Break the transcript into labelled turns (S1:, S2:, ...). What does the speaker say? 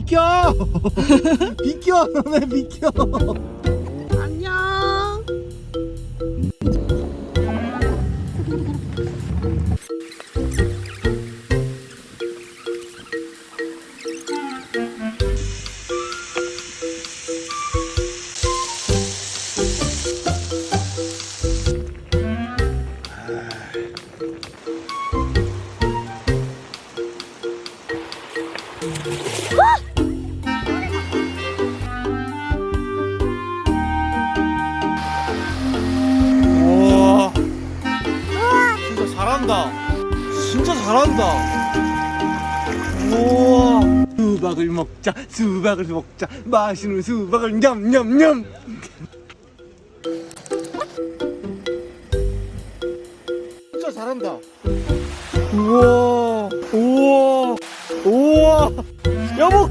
S1: 비켜 비켜 너네 비켜
S2: 안녕.
S1: 우와. 진짜 잘한다. 진짜 잘한다. 우와. 수박을 먹자 수박을 먹자. 맛있는 수박을 냠냠냠. 진짜 잘한다 우와! 여보